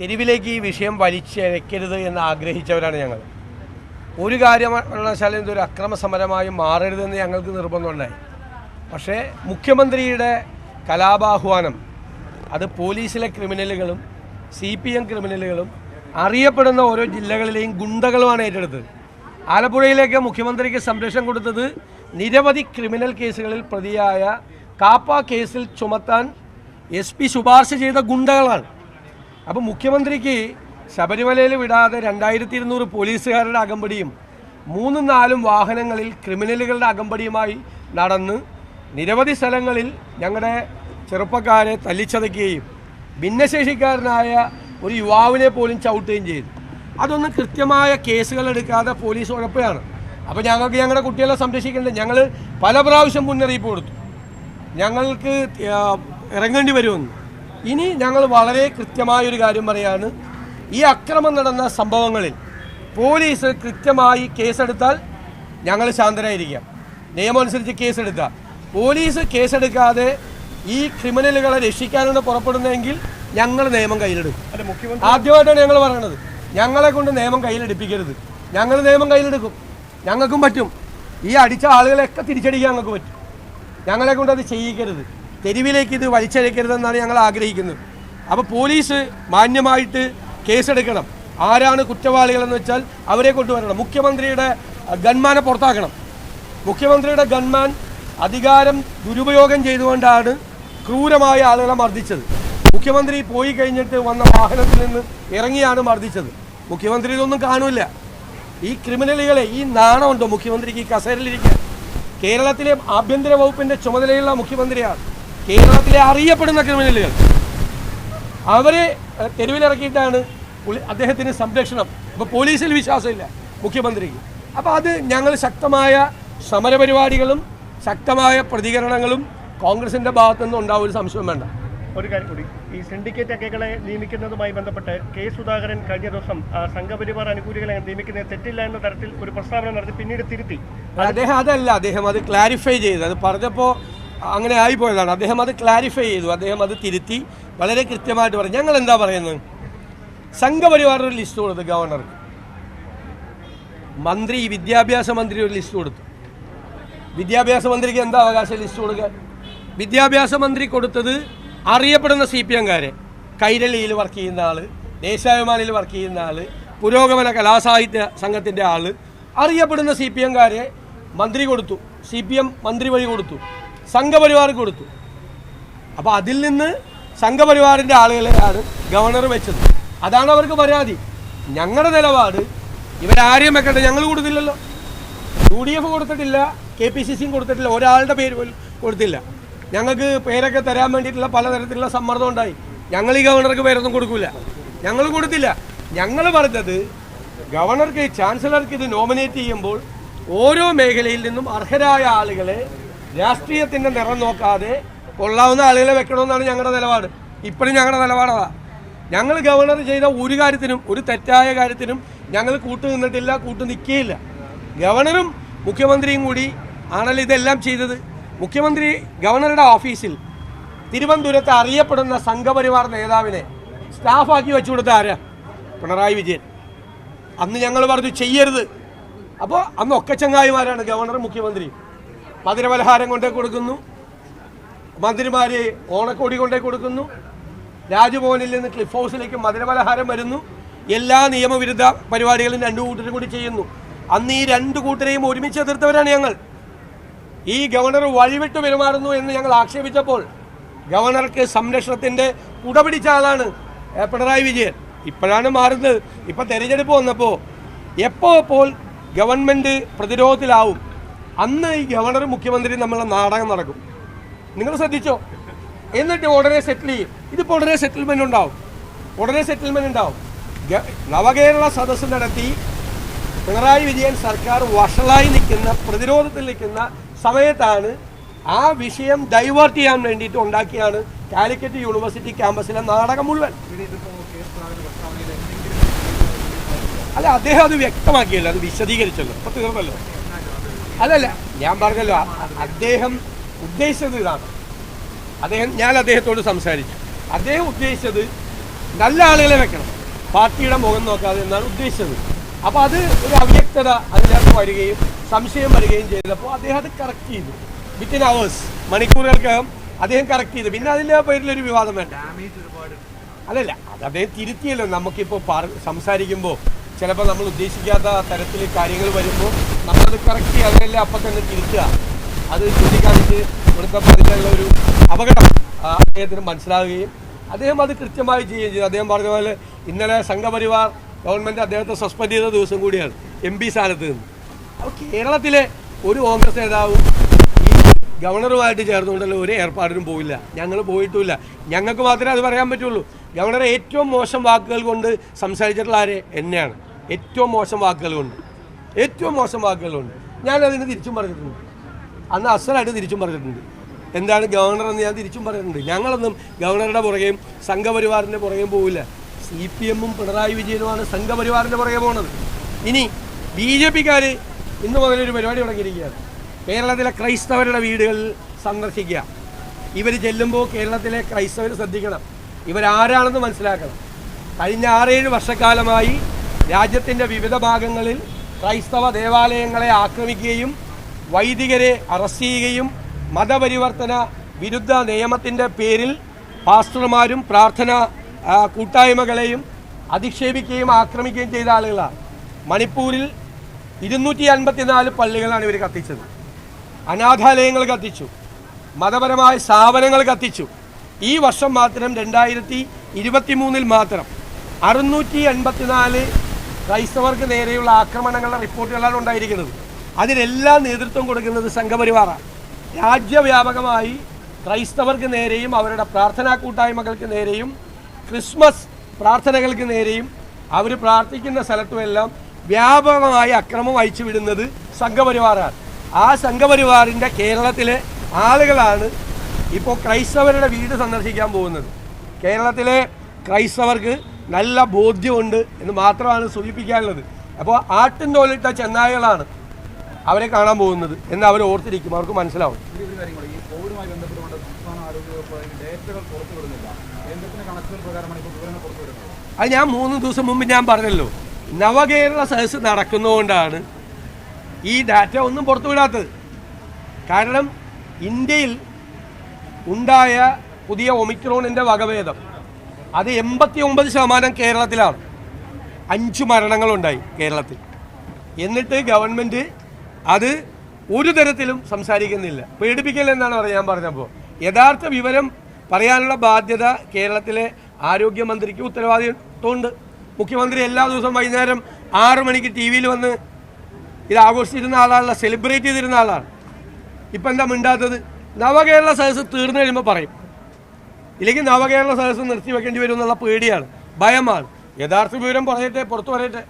തെരുവിലേക്ക് ഈ വിഷയം വലിച്ചഴക്കരുത് എന്ന് ആഗ്രഹിച്ചവരാണ് ഞങ്ങൾ. ഒരു കാരണവശാലും ഇതൊരു അക്രമ സമരമായി മാറരുതെന്ന് ഞങ്ങൾക്ക് നിർബന്ധമുണ്ടായി. പക്ഷേ മുഖ്യമന്ത്രിയുടെ കലാപാഹ്വാനം അത് പോലീസിലെ ക്രിമിനലുകളും സി പി എം ക്രിമിനലുകളും അറിയപ്പെടുന്ന ഓരോ ജില്ലകളിലെയും ഗുണ്ടകളുമാണ് ഏറ്റെടുത്തത്. ആലപ്പുഴയിലേക്ക് മുഖ്യമന്ത്രിക്ക് സംരക്ഷണം കൊടുത്തത് നിരവധി ക്രിമിനൽ കേസുകളിൽ പ്രതിയായ കാപ്പ കേസിൽ ചുമത്താൻ എസ് പി ശുപാർശ ചെയ്ത ഗുണ്ടകളാണ്. അപ്പോൾ മുഖ്യമന്ത്രിക്ക് ശബരിമലയിൽ വിടാതെ രണ്ടായിരത്തി ഇരുന്നൂറ് പോലീസുകാരുടെ അകമ്പടിയും മൂന്നും നാലും വാഹനങ്ങളിൽ ക്രിമിനലുകളുടെ അകമ്പടിയുമായി നടന്ന് നിരവധി സ്ഥലങ്ങളിൽ ഞങ്ങളുടെ ചെറുപ്പക്കാരെ തല്ലിച്ചതയ്ക്കുകയും ഭിന്നശേഷിക്കാരനായ ഒരു യുവാവിനെ പോലും ചവിട്ടുകയും ചെയ്തു. അതൊന്നും കൃത്യമായ കേസുകളെടുക്കാതെ പോലീസ് ഉഴപ്പുകയാണ്. അപ്പോൾ ഞങ്ങൾക്ക് ഞങ്ങളുടെ കുട്ടികളെ സംരക്ഷിക്കേണ്ടത് ഞങ്ങൾ പല പ്രാവശ്യം മുന്നറിയിപ്പ് കൊടുത്തു. ഞങ്ങൾക്ക് ഇറങ്ങേണ്ടി വരുമെന്ന്. ഇനി ഞങ്ങൾ വളരെ കൃത്യമായ ഒരു കാര്യം പറയാണ്. ഈ അക്രമം നടന്ന സംഭവങ്ങളിൽ പോലീസ് കൃത്യമായി കേസെടുത്താൽ ഞങ്ങൾ ശാന്തരായിരിക്കാം. നിയമം അനുസരിച്ച് കേസെടുക്കാം പോലീസ് കേസെടുക്കാതെ ഈ ക്രിമിനലുകളെ രക്ഷിക്കാനാണ് പുറപ്പെടുന്നതെങ്കിൽ ഞങ്ങൾ നിയമം കയ്യിലെടുക്കും ആദ്യമായിട്ടാണ് ഞങ്ങൾ പറയണത്. ഞങ്ങളെ കൊണ്ട് നിയമം കയ്യിലെടുപ്പിക്കരുത്. ഞങ്ങൾ നിയമം കയ്യിലെടുക്കും. ഞങ്ങൾക്കും പറ്റും. ഈ അടിച്ച ആളുകളെയൊക്കെ തിരിച്ചടിക്കാൻ ഞങ്ങൾക്ക് പറ്റും. ഞങ്ങളെ കൊണ്ട് അത് ചെയ്യിക്കരുത്. തെരുവിലേക്ക് ഇത് വലിച്ചഴക്കരുതെന്നാണ് ഞങ്ങൾ ആഗ്രഹിക്കുന്നത്. അപ്പോൾ പോലീസ് മാന്യമായിട്ട് കേസെടുക്കണം. ആരാണ് കുറ്റവാളികളെന്ന് വെച്ചാൽ അവരെ കൊണ്ടുവരണം. മുഖ്യമന്ത്രിയുടെ ഗൺമാനെ പുറത്താക്കണം. മുഖ്യമന്ത്രിയുടെ ഗൺമാൻ അധികാരം ദുരുപയോഗം ചെയ്തുകൊണ്ടാണ് ക്രൂരമായ ആളുകളെ മർദ്ദിച്ചത്. മുഖ്യമന്ത്രി പോയി കഴിഞ്ഞിട്ട് വന്ന വാഹനത്തിൽ നിന്ന് ഇറങ്ങിയാണ് മർദ്ദിച്ചത്. മുഖ്യമന്ത്രി ഇതൊന്നും കാണൂല. ഈ ക്രിമിനലുകളെ ഈ നാണമുണ്ടോ മുഖ്യമന്ത്രിക്ക് ഈ കസേരയിലിരിക്കാൻ? കേരളത്തിലെ ആഭ്യന്തര വകുപ്പിന്റെ ചുമതലയുള്ള മുഖ്യമന്ത്രിയാണ്. കേരളത്തിലെ അറിയപ്പെടുന്ന ക്രിമിനലുകൾ. അവരെ തെരുവിലിറക്കിയിട്ടാണ് അദ്ദേഹത്തിന് സംരക്ഷണം. അപ്പോൾ പോലീസിൽ വിശ്വാസമില്ല മുഖ്യമന്ത്രിക്ക്. അപ്പോൾ അത് ഞങ്ങൾ ശക്തമായ സമരപരിപാടികളും ശക്തമായ പ്രതികരണങ്ങളും കോൺഗ്രസിന്റെ ഭാഗത്തുനിന്ന് ഉണ്ടാവും ഒരു സംശയം വേണ്ട. ഒരു കാര്യം കൂടി. ഈ സിൻഡിക്കേറ്റ് അംഗങ്ങളെ നിയമിക്കുന്നതുമായി ബന്ധപ്പെട്ട് കെ സുധാകരൻ കഴിഞ്ഞ ദിവസം സംഘപരിവാർ അനുകൂലികളെ നിയമിക്കുന്നത് തെറ്റില്ല എന്ന തരത്തിൽ ഒരു പ്രസ്താവന നടത്തി പിന്നീട് തിരുത്തി. അദ്ദേഹം അതല്ല അദ്ദേഹം അത് ക്ലാരിഫൈ ചെയ്ത്. അത് പറഞ്ഞപ്പോൾ അങ്ങനെ ആയിപ്പോയതാണ്. അദ്ദേഹം അത് ക്ലാരിഫൈ ചെയ്തു. അദ്ദേഹം അത് തിരുത്തി. വളരെ കൃത്യമായിട്ട് പറഞ്ഞു. ഞങ്ങൾ എന്താ പറയുന്നത്? സംഘപരിവാറിന് ഒരു ലിസ്റ്റ് കൊടുത്തു ഗവർണർക്ക്. മന്ത്രി വിദ്യാഭ്യാസ മന്ത്രി ഒരു ലിസ്റ്റ് കൊടുത്തു. വിദ്യാഭ്യാസ മന്ത്രിക്ക് എന്താ അവകാശം ലിസ്റ്റ് കൊടുക്കുക? വിദ്യാഭ്യാസ മന്ത്രി കൊടുത്തത് അറിയപ്പെടുന്ന സി പി എംകാരെ കൈരളിയിൽ വർക്ക് ചെയ്യുന്ന ആൾ ദേശാഭിമാനിയിൽ വർക്ക് ചെയ്യുന്ന ആൾ പുരോഗമന കലാസാഹിത്യ സംഘത്തിന്റെ ആൾ അറിയപ്പെടുന്ന സി പി എംകാരെ മന്ത്രി കൊടുത്തു. സി പി എം മന്ത്രി വഴി കൊടുത്തു. സംഘപരിവാർ കൊടുത്തു. അപ്പോൾ അതിൽ നിന്ന് സംഘപരിവാറിന്റെ ആളുകളെയാണ് ഗവർണർ വെച്ചത്. അതാണ് അവർക്ക് പരാതി. ഞങ്ങളുടെ നിലപാട് ഇവരാരെയും വെക്കട്ടെ ഞങ്ങൾ കൊടുത്തില്ലല്ലോ. യു ഡി എഫ് കൊടുത്തിട്ടില്ല കെ പി സി സിയും കൊടുത്തിട്ടില്ല ഒരാളുടെ പേര് പോലും കൊടുത്തില്ല. ഞങ്ങൾക്ക് പേരൊക്കെ തരാൻ വേണ്ടിയിട്ടുള്ള പലതരത്തിലുള്ള സമ്മർദ്ദം ഉണ്ടായി. ഞങ്ങൾ ഈ ഗവർണർക്ക് പേരൊന്നും കൊടുക്കില്ല ഞങ്ങൾ കൊടുത്തില്ല. ഞങ്ങൾ പറഞ്ഞത് ഗവർണർക്ക് ചാൻസലർക്ക് ഇത് നോമിനേറ്റ് ചെയ്യുമ്പോൾ ഓരോ മേഖലയിൽ നിന്നും അർഹരായ ആളുകളെ രാഷ്ട്രീയത്തിന്റെ നിറം നോക്കാതെ കൊള്ളാവുന്ന ആളുകളെ വെക്കണമെന്നാണ് ഞങ്ങളുടെ നിലപാട്. ഇപ്പോഴും ഞങ്ങളുടെ നിലപാടതാ. ഞങ്ങൾ ഗവർണർ ചെയ്ത ഒരു കാര്യത്തിനും ഒരു തെറ്റായ കാര്യത്തിനും ഞങ്ങൾ കൂട്ടു നിന്നിട്ടില്ല കൂട്ടു നിൽക്കുകയില്ല ഗവർണറും മുഖ്യമന്ത്രിയും കൂടി ആണല്ലോ ഇതെല്ലാം ചെയ്തത്. മുഖ്യമന്ത്രി ഗവർണറുടെ ഓഫീസിൽ തിരുവനന്തപുരത്ത് അറിയപ്പെടുന്ന സംഘപരിവാർ നേതാവിനെ സ്റ്റാഫാക്കി വെച്ചു കൊടുത്ത ആരാ? പിണറായി വിജയൻ. അന്ന് ഞങ്ങൾ പറഞ്ഞു ചെയ്യരുത്. അപ്പോൾ അന്ന് ഒക്കെ ചങ്ങായിമാരാണ് ഗവർണർ മുഖ്യമന്ത്രി മധുരപലഹാരം കൊണ്ടേ കൊടുക്കുന്നു. മന്ത്രിമാർ ഓണക്കോടി കൊണ്ടേ കൊടുക്കുന്നു. രാജ്ഭവനിൽ നിന്ന് ക്ലിഫ് ഹൗസിലേക്ക് മധുരപലഹാരം വരുന്നു. എല്ലാ നിയമവിരുദ്ധ പരിപാടികളും രണ്ടു കൂട്ടരും കൂടി ചെയ്യുന്നു. അന്ന് ഈ രണ്ട് കൂട്ടരെയും ഒരുമിച്ച് എതിർത്തവരാണ് ഞങ്ങൾ. ഈ ഗവർണർ വഴിവിട്ട് പെരുമാറുന്നു എന്ന് ഞങ്ങൾ ആക്ഷേപിച്ചപ്പോൾ ഗവർണർക്ക് സംരക്ഷണത്തിന്റെ കുടപിടിച്ച ആളാണ് പിണറായി വിജയൻ. ഇപ്പോഴാണ് മാറുന്നത്. ഇപ്പം തെരഞ്ഞെടുപ്പ് വന്നപ്പോൾ എപ്പോൾ ഗവൺമെന്റ് പ്രതിരോധത്തിലാവും? അന്ന് ഈ ഗവർണറും മുഖ്യമന്ത്രി നമ്മളെ നാടകം നടക്കും. നിങ്ങൾ ശ്രദ്ധിച്ചോ? എന്നിട്ട് ഉടനെ സെറ്റിൽ ചെയ്യും. ഇതിപ്പോൾ ഉടനെ സെറ്റിൽമെന്റ് ഉണ്ടാവും. ഉടനെ സെറ്റിൽമെന്റ് ഉണ്ടാവും. നവകേരള സദസ്സ് നടത്തി പിണറായി വിജയൻ സർക്കാർ വഷളായി നിൽക്കുന്ന പ്രതിരോധത്തിൽ നിൽക്കുന്ന സമയത്താണ് ആ വിഷയം ഡൈവേർട്ട് ചെയ്യാൻ വേണ്ടിയിട്ട് ഉണ്ടാക്കിയാണ് കാലിക്കറ്റ് യൂണിവേഴ്സിറ്റി ക്യാമ്പസിലെ നാടകം മുഴുവൻ. അല്ല അദ്ദേഹം അത് വ്യക്തമാക്കിയല്ലോ അത് വിശദീകരിച്ചല്ലോ. ഇപ്പൊ തീർന്നല്ലോ അതല്ല ഞാൻ പറഞ്ഞല്ലോ അദ്ദേഹം ഉദ്ദേശിച്ചത് ഇതാണ്. അദ്ദേഹം ഞാൻ അദ്ദേഹത്തോട് സംസാരിച്ചു. അദ്ദേഹം ഉദ്ദേശിച്ചത് നല്ല ആളുകളെ വെക്കണം. പാർട്ടിയുടെ മുഖം നോക്കാതെ എന്നാണ് ഉദ്ദേശിച്ചത്. അപ്പോൾ അത് ഒരു അവ്യക്തത അതിനകത്ത് വരികയും സംശയം വരികയും ചെയ്തപ്പോൾ അദ്ദേഹം അത് കറക്റ്റ് ചെയ്തു. വിത്തിൻ അവേഴ്സ് മണിക്കൂറുകൾക്കകം അദ്ദേഹം കറക്റ്റ് ചെയ്തു. പിന്നെ അതിന്റെ പേരിലൊരു വിവാദം വേണ്ട. അല്ലല്ല അത് അദ്ദേഹം തിരുത്തിയല്ലോ. നമുക്കിപ്പോൾ സംസാരിക്കുമ്പോൾ ചിലപ്പോൾ നമ്മൾ ഉദ്ദേശിക്കാത്ത തരത്തിൽ കാര്യങ്ങൾ വരുമ്പോൾ നമ്മളത് കറക്റ്റ് അതിനല്ലേ അപ്പം തന്നെ തിരിക്കുക. അത് ചൂണ്ടിക്കാണിച്ച് ഇവിടുത്തെ പറഞ്ഞുള്ള ഒരു അപകടം അദ്ദേഹത്തിന് മനസ്സിലാവുകയും അദ്ദേഹം അത് കൃത്യമായി ചെയ്യുകയും ചെയ്തു. അദ്ദേഹം പറഞ്ഞ പോലെ ഇന്നലെ സംഘപരിവാർ ഗവൺമെന്റ് അദ്ദേഹത്തെ സസ്പെൻഡ് ചെയ്ത ദിവസം കൂടിയാണ് എം പി സ്ഥാനത്ത് നിന്ന്. അപ്പോൾ കേരളത്തിലെ ഒരു കോൺഗ്രസ് നേതാവും ഈ ഗവർണറുമായിട്ട് ചേർന്നുകൊണ്ടുള്ള ഒരു ഏർപ്പാടിനും പോയില്ല ഞങ്ങൾ പോയിട്ടുമില്ല. ഞങ്ങൾക്ക് മാത്രമേ അത് പറയാൻ പറ്റുള്ളൂ. ഗവർണറെ ഏറ്റവും മോശം വാക്കുകൾ കൊണ്ട് സംസാരിച്ചിട്ടുള്ള ആരെ? എന്നെയാണ്. ഏറ്റവും മോശം വാക്കുകളുണ്ട്. ഏറ്റവും മോശം വാക്കുകളുണ്ട്. ഞാനതിന് തിരിച്ചും പറഞ്ഞിട്ടുണ്ട്. അന്ന് അസലായിട്ട് തിരിച്ചും പറഞ്ഞിട്ടുണ്ട്. എന്താണ് ഗവർണർ എന്ന് ഞാൻ തിരിച്ചും പറഞ്ഞിട്ടുണ്ട്. ഞങ്ങളൊന്നും ഗവർണറുടെ പുറകെയും സംഘപരിവാറിന്റെ പുറകെയും പോവില്ല. സി പി എമ്മും പിണറായി വിജയനുമാണ് സംഘപരിവാറിന്റെ പുറകെ പോണത്. ഇനി ബി ജെ പിക്കാർ ഇന്ന് മുതലൊരു പരിപാടി തുടങ്ങിയിരിക്കുകയാണ്. കേരളത്തിലെ ക്രൈസ്തവരുടെ വീടുകളിൽ സന്ദർശിക്കുക. ഇവർ ചെല്ലുമ്പോൾ കേരളത്തിലെ ക്രൈസ്തവർ ശ്രദ്ധിക്കണം. ഇവരാരാണെന്ന് മനസ്സിലാക്കണം. കഴിഞ്ഞ ആറേഴ് വർഷക്കാലമായി രാജ്യത്തിന്റെ വിവിധ ഭാഗങ്ങളിൽ ക്രൈസ്തവ ദേവാലയങ്ങളെ ആക്രമിക്കുകയും വൈദികരെ അറസ്റ്റ് ചെയ്യുകയും മതപരിവർത്തന വിരുദ്ധ നിയമത്തിന്റെ പേരിൽ പാസ്റ്റർമാരും പ്രാർത്ഥന കൂട്ടായ്മകളെയും അധിക്ഷേപിക്കുകയും ആക്രമിക്കുകയും ചെയ്ത ആളുകളാണ്. മണിപ്പൂരിൽ ഇരുന്നൂറ്റി അൻപത്തിനാല് പള്ളികളാണ് ഇവർ കത്തിച്ചത്. അനാഥാലയങ്ങൾ കത്തിച്ചു. മതപരമായ സ്ഥാപനങ്ങൾ കത്തിച്ചു. ഈ വർഷം മാത്രം രണ്ടായിരത്തി ഇരുപത്തി മൂന്നിൽ മാത്രം അറുന്നൂറ്റി എൺപത്തിനാല് ക്രൈസ്തവർക്ക് നേരെയുള്ള ആക്രമണങ്ങളുടെ റിപ്പോർട്ടുകളാണ് ഉണ്ടായിരിക്കുന്നത്. അതിനെല്ലാം നേതൃത്വം കൊടുക്കുന്നത് സംഘപരിവാറാണ് രാജ്യവ്യാപകമായി ക്രൈസ്തവർക്ക് നേരെയും അവരുടെ പ്രാർത്ഥനാ കൂട്ടായ്മകൾക്ക് നേരെയും ക്രിസ്മസ് പ്രാർത്ഥനകൾക്ക് നേരെയും അവർ പ്രാർത്ഥിക്കുന്ന സ്ഥലത്തുമെല്ലാം വ്യാപകമായി അക്രമം അയച്ചു വിടുന്നത് സംഘപരിവാറാണ്. ആ സംഘപരിവാറിന്റെ കേരളത്തിലെ ആളുകളാണ് ഇപ്പോൾ ക്രൈസ്തവരുടെ വീട് സന്ദർശിക്കാൻ പോകുന്നത്. കേരളത്തിലെ ക്രൈസ്തവർക്ക് നല്ല ബോധ്യമുണ്ട് എന്ന് മാത്രമാണ് സൂചിപ്പിക്കാനുള്ളത്. അപ്പോൾ ആട്ടിൻ തോലിട്ട ചെന്നായകളാണ് അവരെ കാണാൻ പോകുന്നത് എന്ന് അവർ ഓർത്തിരിക്കും. അവർക്ക് മനസ്സിലാവും. അത് ഞാൻ മൂന്ന് ദിവസം മുമ്പ് ഞാൻ പറഞ്ഞല്ലോ. നവകേരള സദസ് നടക്കുന്നതുകൊണ്ടാണ് ഈ ഡാറ്റ ഒന്നും പുറത്തുവിടാത്തത് കാരണം ഇന്ത്യയിൽ ഉണ്ടായ പുതിയ ഒമിക്രോണിന്റെ വകഭേദം. അത് എൺപത്തി ഒമ്പത് ശതമാനം കേരളത്തിലാണ്. അഞ്ച് മരണങ്ങളുണ്ടായി കേരളത്തിൽ. എന്നിട്ട് ഗവൺമെന്റ് അത് ഒരു തരത്തിലും സംസാരിക്കുന്നില്ല. പേടിപ്പിക്കൽ എന്നാണ് പറയാൻ ഞാൻ പറഞ്ഞപ്പോൾ യഥാർത്ഥ വിവരം പറയാനുള്ള ബാധ്യത കേരളത്തിലെ ആരോഗ്യമന്ത്രിക്ക് ഉത്തരവാദിത്വമുണ്ട്. മുഖ്യമന്ത്രി എല്ലാ ദിവസവും വൈകുന്നേരം ആറു മണിക്ക് ടി വിയിൽ വന്ന് ഇത് ആഘോഷിച്ചിരുന്ന ആളാണല്ലോ സെലിബ്രേറ്റ് ചെയ്തിരുന്ന ആളാണ്. ഇപ്പം എന്താ മിണ്ടാത്തത്? നവകേരള സദസ്സ് തീർന്നു കഴിയുമ്പോൾ പറയും. ഇല്ലെങ്കിൽ നവകേരള സദസ്സ് നിർത്തി വെക്കേണ്ടി വരും എന്നുള്ള പേടിയാണ്. ഭയമാണ്. യഥാർത്ഥ വിവരം പറയട്ടെ പുറത്തു പറയട്ടെ.